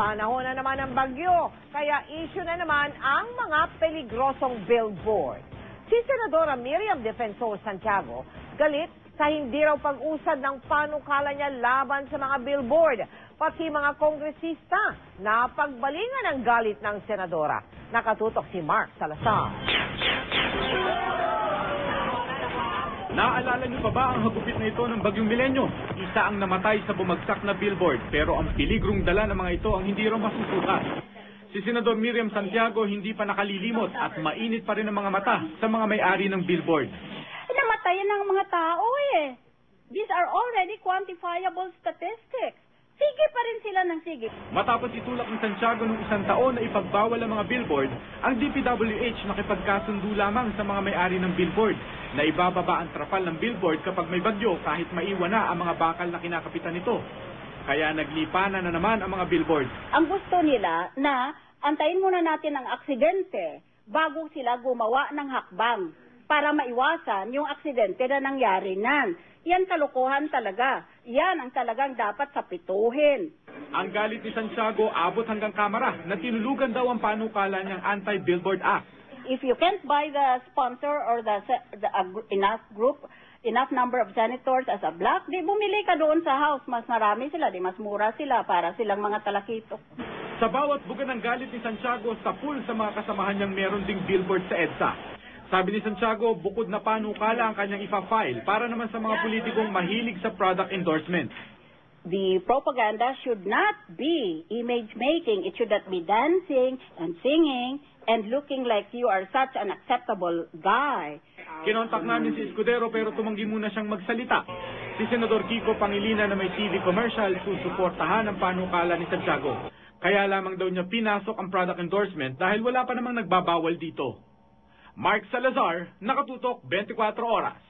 Panahon na naman ng bagyo, kaya issue na naman ang mga peligrosong billboard. Si Senadora Miriam Defensor Santiago galit sa hindi raw pag-usad ng panukala niya laban sa mga billboard. Pati mga kongresista na pagbalingan ang galit ng senadora. Nakatutok si Mark Salazar. Naaalala niyo pa ba ang hagupit na ito ng Bagyong Milenyo? Isa ang namatay sa bumagsak na billboard pero ang piligrong dala ng mga ito ang hindi raw masusukat. Si Senador Miriam Santiago hindi pa nakalilimot at mainit pa rin ang mga mata sa mga may-ari ng billboard. Namatayan ng mga tao eh. These are already quantifiable statistics. Sige pa sige. Matapos itulak ni Santiago noong isang taon na ipagbawal ang mga billboard, ang DPWH nakipagkasundo lamang sa mga may-ari ng billboard na ibababa ang trapal ng billboard kapag may bagyo kahit maiwan na ang mga bakal na kinakapitan nito. Kaya naglipanan na naman ang mga billboard. Ang gusto nila na antayin muna natin ang aksidente bago sila gumawa ng hakbang para maiwasan yung aksidente na nangyari nan. Yan kalokohan talaga. Yan ang talagang dapat sapituhin. Ang galit ni Santiago abot hanggang kamara na tinulugan daw ang panukala niyang Anti-Billboard Act. If you can't buy the sponsor or the, the gr- enough group, enough number of senators as a block, di bumili ka doon sa house. Mas marami sila, di mas mura sila para silang mga talakitok. Sa bawat buga ng galit ni Santiago sa pool sa mga kasamahan niyang meron ding billboard sa EDSA. Sabi ni Santiago, bukod na panukala ang kanyang ipa-file para naman sa mga politikong mahilig sa product endorsement. The propaganda should not be image making. It should not be dancing and singing and looking like you are such an acceptable guy. Kinontak namin si Escudero pero tumanggi muna siyang magsalita. Si Senador Kiko Pangilinan na may TV commercial susuportahan ang panukala ni Santiago. Kaya lamang daw niya pinasok ang product endorsement dahil wala pa namang nagbabawal dito. Mark Salazar, Nakatutok 24 Oras.